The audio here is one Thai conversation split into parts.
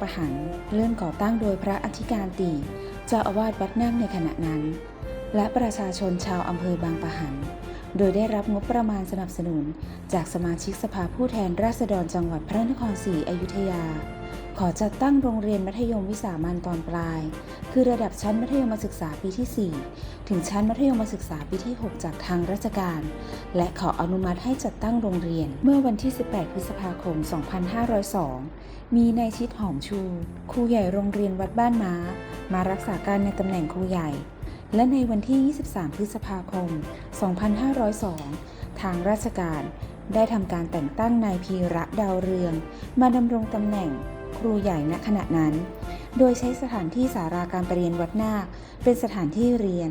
ประหันเริ่มก่อตั้งโดยพระอธิการตีเจ้าอาวาสวัดนั่งในขณะนั้น และประชาชนชาวอำเภอบางประหัน โดยได้รับงบประมาณสนับสนุน จากสมาชิกสภาผู้แทนราษฎรจังหวัดพระนครศรีอยุธยา ขอจัดตั้งโรงเรียนมัธยมวิสามัญตอนปลาย คือระดับชั้นมัธยมศึกษาปีที่ 4 ถึงชั้นมัธยมศึกษาปีที่ 6 จากทางราชการ และขออนุมัติให้จัดตั้งโรงเรียนเมื่อวันที่ 18 พฤษภาคม 2502 มีนายชิดหอมชู ครูใหญ่โรงเรียนวัดบ้านม้า มารักษาการในตำแหน่งครูใหญ่ และในวันที่ 23 พฤษภาคม 2502 ทางราชการได้ทำการแต่งตั้งนายพีระดาวเรือง มาดำรงตำแหน่ง ครูใหญ่ณขณะนั้น โดยใช้สถานที่สาราการประเรียนวัดนาค เป็นสถานที่เรียน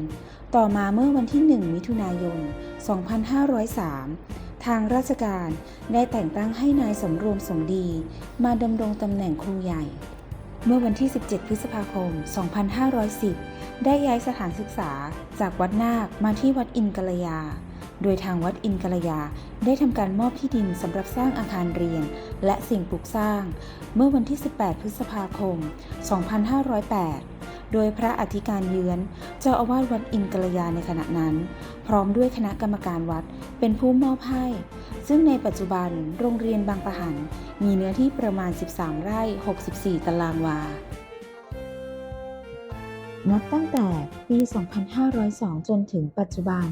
ต่อมาเมื่อวันที่ 1 มิถุนายน 2503 ทางราชการได้แต่งตั้งให้นายสมรวมสมดี มาดำรงตำแหน่งครูใหญ่ เมื่อวันที่ 17 พฤษภาคม 2510 ได้ย้ายสถานศึกษาจากวัดนาคมาที่วัดอินกัลยา โดยทางวัดอินกัลยา ได้ทำการมอบที่ดินสำหรับสร้างอาคารเรียน และสิ่งปลูกสร้าง เมื่อวันที่ 18 พฤษภาคม 2508 โดยพระอธิการเยือน เจ้าอาวาสวัดอินกัลยาในขณะนั้น พร้อมด้วยคณะกรรมการวัดเป็นผู้มอบให้ ซึ่งในปัจจุบันโรงเรียนบางปะหัน มีเนื้อที่ประมาณ 13 ไร่ 64 ตารางวานับตั้งแต่ปี 2502 จนถึงปัจจุบัน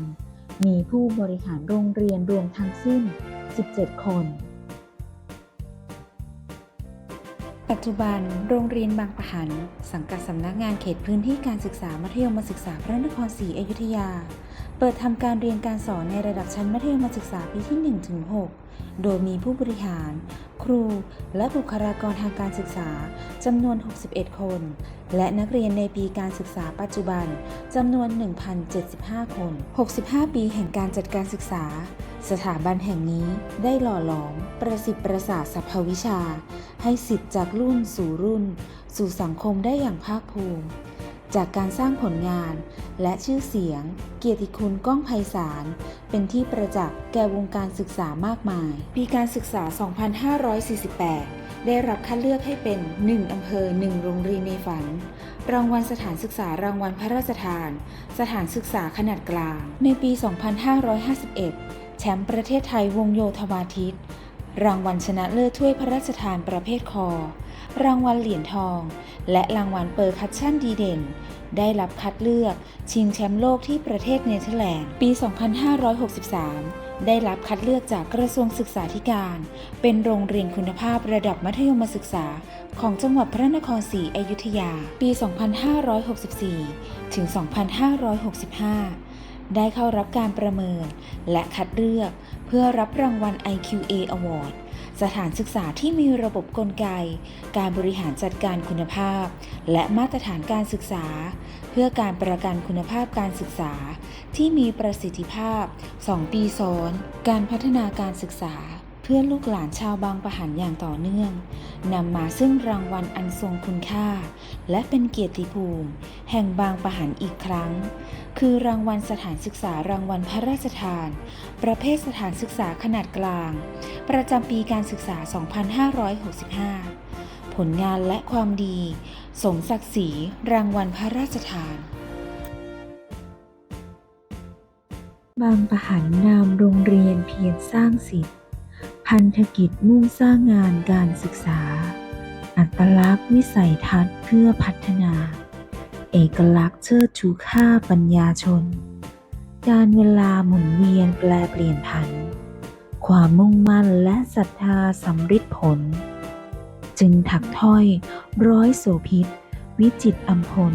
มีผู้บริหารโรงเรียนรวมทั้งสิ้น 17 คน ปัจจุบันโรงเรียนบางปะหัน สังกัดสำนักงานเขตพื้นที่การศึกษามัธยมศึกษาพระนครศรีอยุธยา เปิดทำการเรียนการสอนในระดับชั้นมัธยมศึกษาปีที่ 1-6 โดยมีผู้บริหาร ครู และบุคลากรทางการศึกษาจำนวน 61 คน และนักเรียนในปีการศึกษาปัจจุบันจำนวน 1,075 คน 65 ปีแห่งการจัดการศึกษา สถาบันแห่งนี้ได้หล่อหลอมประสิทธิ์ประสาทสรรพวิชา ให้สิทธิ์จากรุ่นสู่รุ่น สู่สังคมได้อย่างภาคภูมิ จากการสร้างผลงาน และชื่อเสียง เกียรติคุณก้องไพศาล เป็นที่ประจักษ์แก่วงการศึกษามากมาย ปีการศึกษา 2548 ได้รับคัดเลือกให้เป็น 1 อำเภอ 1 โรงเรียนในฝัน รางวัลสถานศึกษารางวัลพระราชทาน สถานศึกษาขนาดกลาง ในปี 2551 แชมป์ประเทศไทยวงโยธวาทิตรางวัลชนะเลิศถ้วยพระราชทานประเภทคอ รางวัลเหรียญทอง และรางวัลเปอร์คัชชั่นดีเด่น ได้รับคัดเลือกชิงแชมป์โลกที่ประเทศเนเธอร์แลนด์ ปี 2563 ได้รับคัดเลือกจากกระทรวงศึกษาธิการ เป็นโรงเรียนคุณภาพระดับมัธยมศึกษาของจังหวัดพระนครศรีอยุธยา ปี 2564 ถึง 2565ได้เข้ารับการประเมิน และคัดเลือกเพื่อรับรางวัล IQA Award สถานศึกษาที่มีระบบกลไก การบริหารจัดการคุณภาพ และมาตรฐานการศึกษา เพื่อการประกันคุณภาพการศึกษา ที่มีประสิทธิภาพ 2 ปีซ้อน การพัฒนาการศึกษา พื่อลูกหลานชาวบางปะหันอย่างต่อเนื่อง นำมาซึ่งรางวัลอันทรงคุณค่า และเป็นเกียรติภูมิ แห่งบางปะหันอีกครั้ง คือรางวัลสถานศึกษารางวัลพระราชทาน ประเภทสถานศึกษาขนาดกลาง ประจำปีการศึกษา 2565 ผลงานและความดี สมศักดิ์ศรีรางวัลพระราชทานบางปะหันนามโรงเรียนเพียรสร้างสิทธิ์ พันธกิจมุ่งสร้างงานการศึกษา อัตลักษณ์วิสัยทัศน์เพื่อพัฒนา เอกลักษณ์เชิดชูค่าปัญญาชน การเวลาหมุนเวียนแปลเปลี่ยนผัน ความมุ่งมั่นและศรัทธาสำฤทธิผล จึงถักถ้อยร้อยโสพิษ วิจิตอัมพล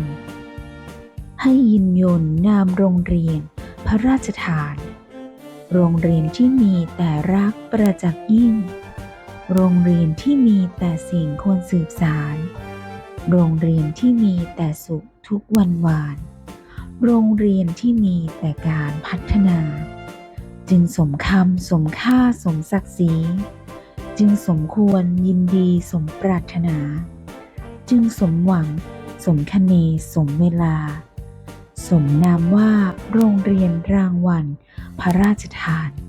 ให้ยินยนนามโรงเรียน พระราชทาน โรงเรียนที่มีแต่รักประจักษ์ยิ่ง โรงเรียนที่มีแต่สิ่งควรสืบสาร โรงเรียนที่มีแต่สุขทุกวันวาน โรงเรียนที่มีแต่การพัฒนา จึงสมคำสมค่าสมศักดิ์ศรี จึงสมควรยินดีสมปรารถนา จึงสมหวังสมคเนสมเวลา สมนามว่าโรงเรียนรางวัล พระราชทาน